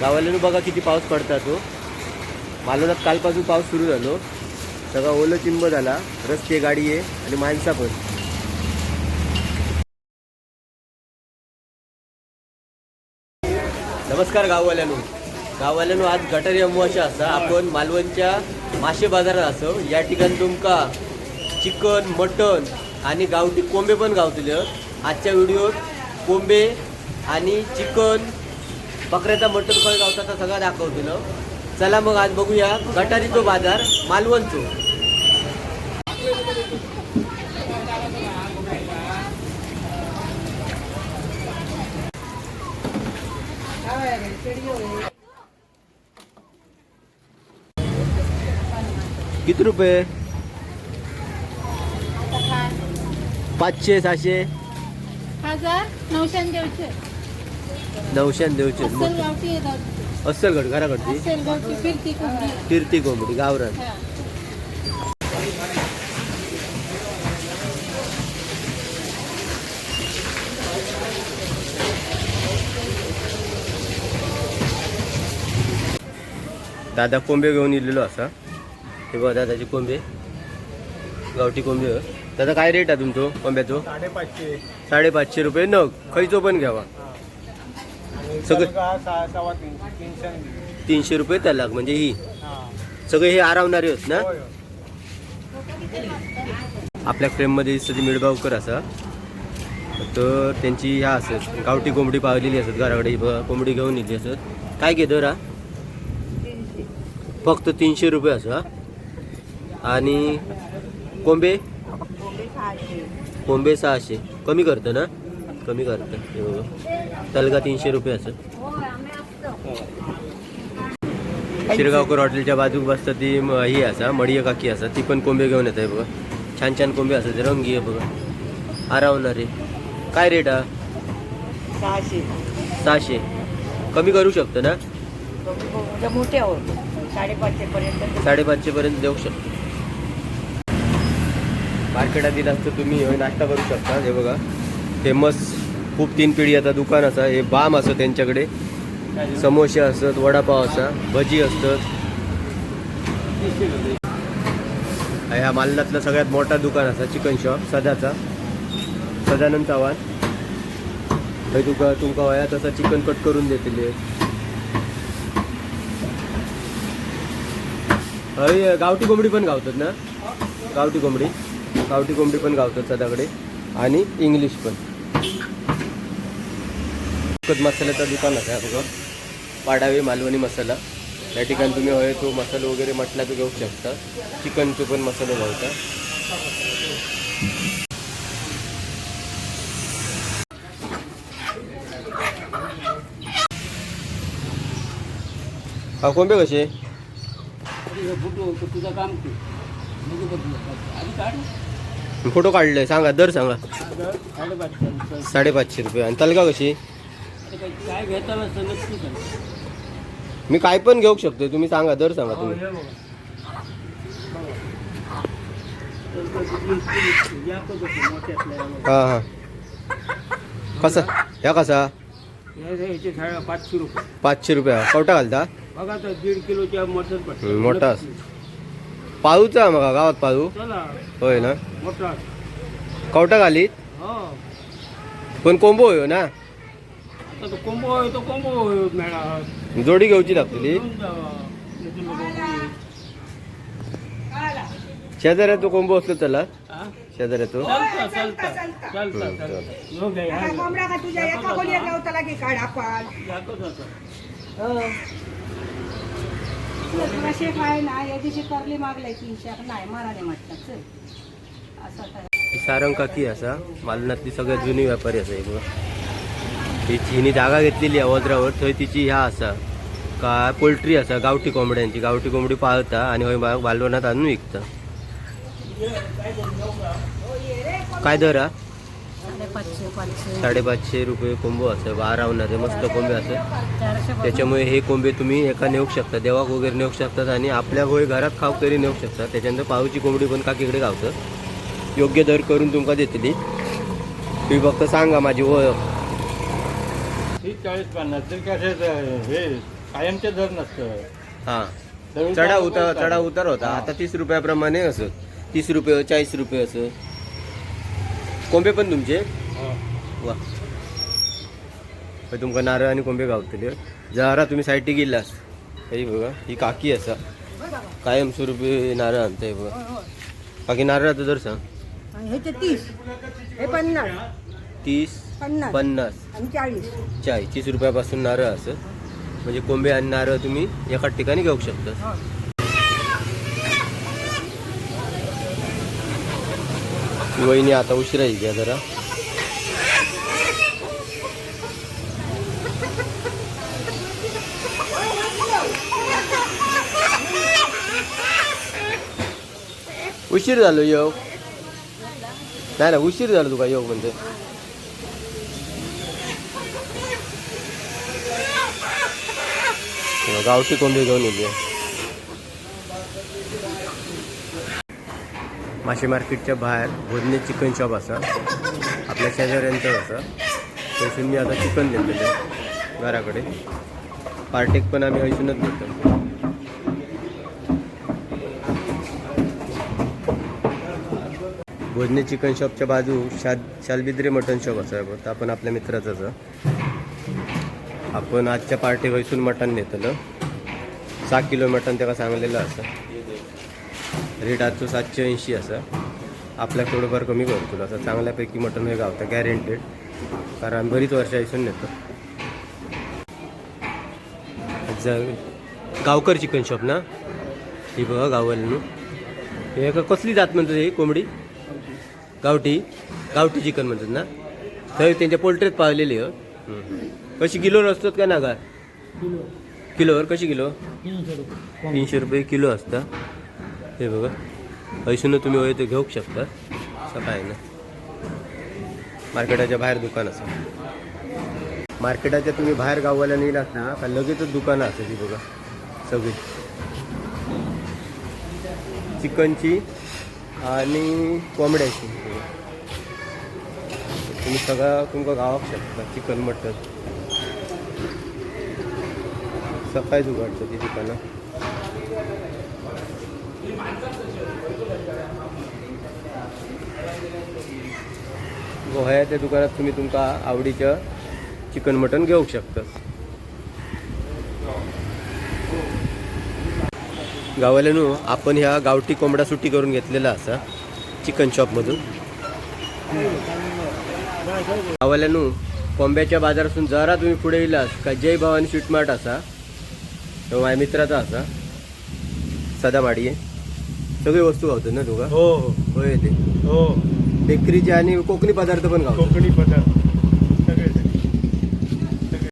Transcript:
गावाल्यानं बघा किती पाऊस पडता तो. मालवणात कालपासून पाऊस सुरू झालो. सगळा ओलं चिंब झाला. रस्ते गाडी आहे आणि माणसा पण. नमस्कार गाववाल्यानो. गाववाल्यानो आज गटारी अमावस्या असा. आपण मालवणच्या मासे बाजारात असो. या ठिकाणी तुमका चिकन मटन आणि गावठी कोंबे पण गावतले. आजच्या व्हिडिओत कोंबे आणि चिकन बकऱ्याचा मटन फळ गावता सगळं दाखवतो चला मग आज बघूया गटारीचो बाजार मालवणचो. किती रुपये? पाचशे सहाशे? हजार नऊशे आणि देऊचे अस्सल गड घराकडची? फिरती कोंबडी. गावरान. दादा कोंबे घेऊन इलेलो असा. हे बघा दादाचे कोंबे. गावठी कोंबे. दादा काय रेट आहे तुमचो कोंब्याचो? साडेपाचशे. साडेपाचशे रुपये नग. खयचो पण घ्यावा. सगळं- तलगा सहा सव्वा तीनशे तीनशे आणि दीड. तीनशे रुपये त्याला म्हणजे ही. हा. सगळे हे आरावणारे होत ना? होय, होय. आपल्या फ्रेममध्ये दिसतं ती मिळगावकर असा. तर त्यांची ह्या असत गावठी कोंबडी पावलेली असत घराकडे बघा, कोंबडी घेऊन येली असत. काय घेतो रा फक्त तीनशे रुपये असा आणि कोंबे? कोंबे सहाशे. कमी करतं ना? कमी करतं. हे बघा तलगा तीनशे रुपये असत शिरगावकर हॉटेलच्या बाजूक बसतं ती ही असा मडिय काकी असा ती पण कोंबे घेऊन येत आहे बघा. छान छान कोंबे असतात रंगी आहे बघा. आरावणारे काय रेट हा सहाशे. सहाशे. कमी करू शकतो ना? म्हणजे मोठे आहोत. साडेपाचशे पर्यंत. साडेपाचशे पर्यंत देऊ शकतो. मार्केटात दिला असतं तुम्ही नाश्ता करू शकता हे बघा. फेमस खूप तीन पिढी आता दुकान असा हे बाम असं त्यांच्याकडे. समोसे असत वडापाव असा भजी असतात. ह्या मालनातलं सगळ्यात मोठा दुकान असा चिकन शॉप सदाचा. सदानंद चव्हाण. थंय तुका तुमका वया तसा चिकन कट करून देतले हय गावठी कोंबडी पण गावतात ना? गावठी कोंबडी. गावठी कोंबडी पण गावतात सदाकडे. आणि इंग्लिश पण. एकच मसाल्याचं दुकान आहे बघा. पाडावे मालवणी मसाला. या ठिकाणी तुम्ही हवे तो मसाला वगैरे म्हटला तो घेऊ शकता. चिकनचे पण मसाले घालता हा कोंबे कसे? फोटो काढले सांगा दर सांगा. साडेपाचशे रुपये. आणि तलका कशी? मी काय पण घेऊ शकतो तुम्ही सांगा दर सांगा तुम्ही. हा हा कसा? ह्या कसा? याचे साडे पाचशे रुपये. पाचशे रुपया. कवटा घालता? बघा तर दीड किलोच्या मटन मोठा. पाळूचा मग गावात पाळू. चला. होय ना? मोठा. कवटा घालीत? हो. पण कोंबो होयो ना? तो कोंबो होय तो कोंबो होय मॅडम जोडी घेऊची लागतली घेऊन जावा. इथून लोकं बोलू. शेजाऱ्या तो कोंबो असलो त्याला हा? शेजाऱ्या तो चालतं चालतं चालतं हम्म, चालतं चालतं. हो. कोंबडा का तुझ्या एका गोलीत लावताला की काढ आपण दाखव, दाखव. अकराशे काय ना या दिवशी करली मागलाय तीनशे आता नाही मराने म्हटलं चल असं काय सारंग काकी असा मालनातली सगळ्यात जुनी व्यापारी असा एक तिची हिने जागा घेतलेली आहे वज्रावर थंय तिची ह्या असा का पोल्ट्री असा गावठी कोंबड्यांची गावठी कोंबडी पाळता आणि हय बा- बालवनात आणून विकता. काय दर हा? साडेपाचशे रुपये कोंबो असं बारावणारे मस्त कोंबे असं. त्याच्यामुळे हे कोंबे तुम्ही एका नेऊ शकता देवाक वगैरे नेऊ शकतात आणि आपल्या होय घरात खाऊ तरी नेऊ शकता. त्याच्यानंतर पाऊची कोंबडी पण काकीकडे गावतं. योग्य दर करून तुमका देतली. तुम्ही फक्त सांगा माझी ओळख. चाळीस पन्नास तर कशाचं हे कायमचे दर नसतं. हा. दररोज चढा उतार. चढा उतार होता. हा. आता तीस रुपयाप्रमाणे असं. तीस रुपये चाळीस रुपये असं. कोंबे पण तुमचे? हा. वा. पण तुमका नारळ आणि कोंबे गावतले. जरा तुम्ही सायटी गेलास. हे बघा ही काकी असा. कायमस्वरूपी नारळ आणताय बघा. काकी नारळाचं दर सांग. ह्याचे तीस हे पन्नास. तीस पन्नास. पन्नास. आणि चाळीस. चाळीस. तीस रुपयापासून नारळ असं. म्हणजे कोंबे आणि नारळ तुम्ही एकाच ठिकाणी घेऊ शकता. वहिनी आता उशिरा घ्या जरा. उशीर झालो योग नाही ना उशीर झालो तुका योग म्हणजे गावठी कोंबडी घेऊन येते. मासे मार्केटच्या बाहेर भोजने चिकन शॉप असा. आपल्या शेजाऱ्यांचं असा. थंयसून मी आता चिकन घेतलेलं घराकडे. पार्टेक पण आम्ही हयसूनच घेतो भोजने चिकन शॉपच्या बाजू शाद शालबिद्रे मटन शॉप असा आहे आपण आपल्या मित्राचाच असं. आपण आजच्या पार्टी वयसून मटण नेतलं. सहा किलो मटण त्याला सांगलेलं असं. रेट आजचो सातशे ऐंशी असा. आपल्याक थोडंफार कमी करतो असं. चांगल्यापैकी मटण हे गावतं गॅरंटेड कारण बरीच वर्ष ऐसून नेतो गावकर चिकन शॉप ना? ही बघा गाववाल्यानं. हे का कसली जात म्हणतात ही? कोंबडी? गावठी. गावठी चिकन म्हणतात ना? थंय त्यांच्या पोल्ट्रीत पाळलेली हो कशी किलोवर असतात का नागा? किलोवर कशी किलो? तीनशे रुपये. किलो असता. हे बघा. ऐसून तुम्ही वय ते घेऊ शकता. असं काय ना. मार्केटाच्या बाहेर दुकान असं. मार्केटाच्या तुम्ही बाहेर गावाला नेलात ना का लगेचच दुकानं असते ती बघा. सगळी. चिकनची आणि कोंबड्याची. तुम्ही सगळं तुमका गावाक शकता. Chicken mutton. सकाळीच उघडतं ती दुकानं गोह्या त्या दुकानात तुम्ही तुमका आवडीचं चिकन मटन घेऊ शकता. गावाल्यानू आपण ह्या गावठी कोंबडा सुट्टी करून घेतलेला असा चिकन शॉपमधून गावाल्यानू कोंब्याच्या बाजारातून जरा तुम्ही पुढे येलास का? जय भवानी स्वीट मार्ट असा. तो माझ्या मित्राचा असा सदा माडी आहे. सगळी वस्तू गावतात ना तुका? हो हो. होय ते. हो. बेकरीचे आणि कोकणी पदार्थ पण गावतात. कोकणी पदार्थ.